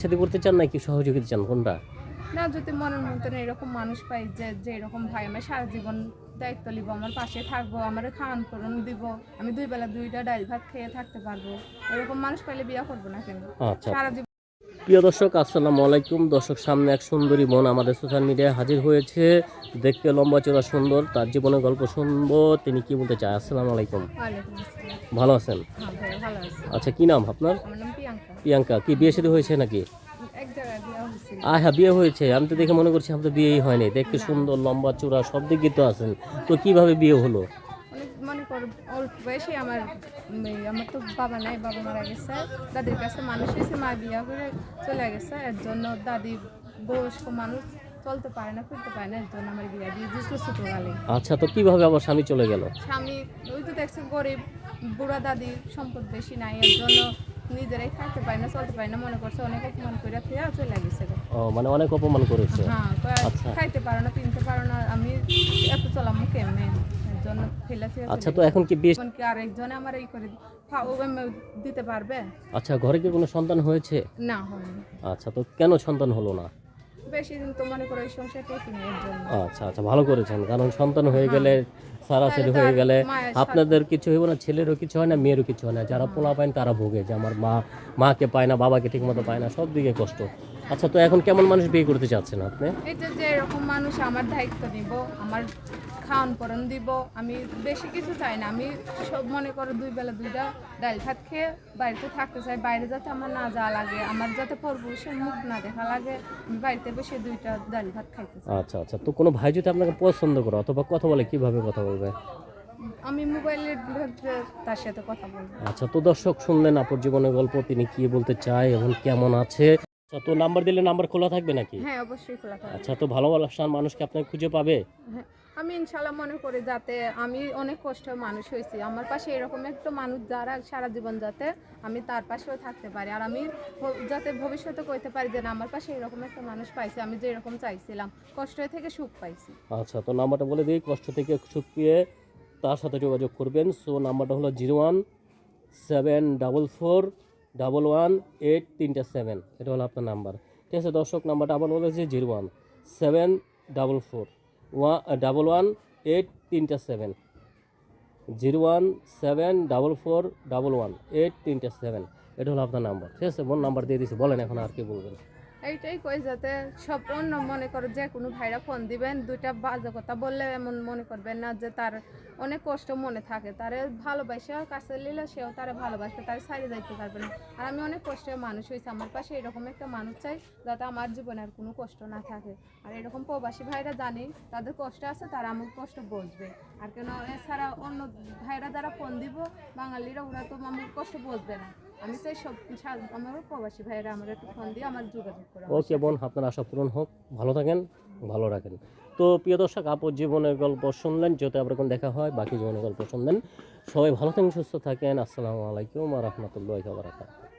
সাথে করতে চান নাকি সহযোগিতা চান? কোনটা? না যদি মনের মতন এরকম মানুষ পাই যে যে এরকম ভাই আমার সারা জীবন দায়িত্ব নিব আমার পাশে থাকব আমার খাওয়ান করুন দিব আমি দুই বেলা দুইটা ডাল ভাত খেয়ে থাকতে পারব এরকম মানুষ পাইলে বিয়ে করব না কেন? আচ্ছা। সারা জীবন প্রিয় দর্শক আসসালামু আলাইকুম। দর্শক সামনে এক সুন্দরী বোন আমাদের সোশ্যাল মিডিয়ায় হাজির হয়েছে। দেখতে লম্বা চোরা সুন্দর তার জীবনের গল্প শুনব। তিনি কি বলতে চায়? আসসালামু আলাইকুম। ভালো আছেন? হ্যাঁ আচ্ছা কি নাম আপনার? নাম প্রিয়াঙ্কা কি বিয়ে শাদী হয়েছে নাকি? আহ হ্যাঁ বিয়ে হয়েছে। আমি তো দেখে মনে করছি আপনার বিয়েই হয়নি। দেখতে সুন্দর লম্বা চূড়া সব দিক দিয়ে তো আছেন তো কীভাবে বিয়ে হলো? মনে কর অল্প বয়সে আমার আমার তো বাবা নাই বাবা মারা গেছে। দাদির কাছে মানুষ এসে মা বিয়া করে চলে গেছে। এর জন্য দাদি বয়স্ক মানুষ চলতে পারে না ফিরতে পারে না। এর জন্য আমার বিয়া দিয়ে দিয়েছিল ছোটকালে আচ্ছা তো কীভাবে আবার স্বামী চলে গেল? স্বামী ওই তো দেখছে গরিব বুড়া দাদির সম্পদ বেশি নাই। এর জন্য নিজেরাই খাইতে পারে না চলতে পারে না মনে করছে অনেক অপমান করে ফিরে চলে গেছে ও মানে অনেক অপমান করেছে? হ্যাঁ আচ্ছা। খাইতে পারো না কিনতে পারো না আমি এত চলাম কেমনে? জন্য আচ্ছা তো এখন কি বিয়ে এখন কি আরেকজনে আমার এই করে দিতে পারবে? আচ্ছা ঘরে কি কোনো সন্তান হয়েছে? না হয়নি। আচ্ছা তো কেন সন্তান হলো না? বেশি দিন তো মনে করো এই সংসার টেকি নেই এর জন্য। আচ্ছা আচ্ছা ভালো করেছেন। কারণ সন্তান হয়ে গেলে সারাসারি তাহলে হয়ে গেলে আপনাদের কিছু হইব না ছেলেরও কিছু হয় না মেয়েরও কিছু হয় না। যারা পোলা পায় তারা ভোগে যে আমার মা মাকে পায় না বাবাকে ঠিক মতো পায় না সব দিকে কষ্ট। আচ্ছা তো এখন কেমন মানুষ বিয়ে করতে চাচ্ছেন আপনি? এই যে এরকম মানুষ আমার দায়িত্ব নিব আমার খাওয়ান পরন দিব আমি বেশি কিছু চাই না। আমি সব মনে করো দুই বেলা দুইটা ডাল ভাত খেয়ে বাড়িতে থাকতে চাই বাইরে যাতে আমার না যাওয়া লাগে আমার যাতে পরপুরুষের মুখ না দেখা লাগে আমি বাড়িতে বসে দুইটা ডাল ভাত খাইতে চাই। আচ্ছা আচ্ছা তো কোনো ভাই যদি আপনাকে পছন্দ করে অথবা কথা বলে কীভাবে কথা বলবে? আমি মোবাইলে তার সাথে কথা বলব। আচ্ছা তো দর্শক শুনলেন আপুর জীবনের গল্প তিনি কি বলতে চায় এবং কেমন আছে? আচ্ছা তো নাম্বার দিলে নাম্বার খোলা থাকবে নাকি? হ্যাঁ অবশ্যই খোলা থাকবে। আচ্ছা তো ভালো ভালো ভালোবাসার মানুষকে আপনাকে খুঁজে পাবে? হ্যাঁ, আমি ইনশাল্লাহ মনে করি যাতে আমি অনেক কষ্টের মানুষ হয়েছি। আমার পাশে এরকম একটা মানুষ যারা সারা জীবন যাতে আমি তার পাশেও থাকতে পারি। আর আমি যাতে ভবিষ্যতে কইতে পারি যে না আমার পাশে এরকম একটা মানুষ পাইছি আমি যে এরকম চাইছিলাম কষ্ট থেকে সুখ পাইছি। আচ্ছা তো নাম্বারটা বলে দিই কষ্ট থেকে সুখ পেয়ে তার সাথে যোগাযোগ করবেন। সো নাম্বারটা হলো zero one seven double four double one eight তিনটা সেভেন এটা হলো আপনার নাম্বার। ঠিক আছে, দর্শক, নাম্বারটা আবার বলেছি zero one seven double four one double one eight তিনটা seven zero one seven double four double one eight তিনটা সেভেন এটা হলো আপনার নাম্বার। ঠিক আছে, বোন, নাম্বার দিয়ে দিচ্ছি বলেন এখন আর কি বলবেন। এইটাই কই যাতে সব অন্য মনে করো যে কোনো ভাইরা ফোন দিবেন, দুইটা বাজে কথা বললে এমন মনে করবেন না যে তার অনেক কষ্ট মনে থাকে। তারে ভালোবাসে, কাছে নিলে সেও তারে ভালোবাসবে, তার সাইডে যাইতে পারবে না। আর আমি অনেক কষ্টের মানুষ হয়েছি, আমার পাশে এরকম একটা মানুষ চাই যাতে আমার জীবনে আর কোনো কষ্ট না থাকে। আর এরকম প্রবাসী ভাইরা জানি তাদের কষ্ট আছে, তারা আমার কষ্ট বুঝবে। আর কেন এছাড়া অন্য ভাইরা যারা ফোন দিব, বাঙালিরা ওরা তো আমার কষ্ট বুঝবে না। আমি চাই সব আমার প্রবাসী ভাইয়েরা আমার একটু ফোন দিয়ে আমার যোগাযোগ ওকে বোন, আপনার আশা পূরণ হোক। ভালো থাকেন, ভালো রাখেন। তো প্রিয় দর্শক আপুর জীবনের গল্প শুনলেন, যাতে আবার এখন দেখা হয়, বাকি জীবনের গল্প শুনলেন। সবাই ভালো থাকেন, সুস্থ থাকেন। আসসালামু আলাইকুম রহমতুল্লাহ বারাকাতুহু।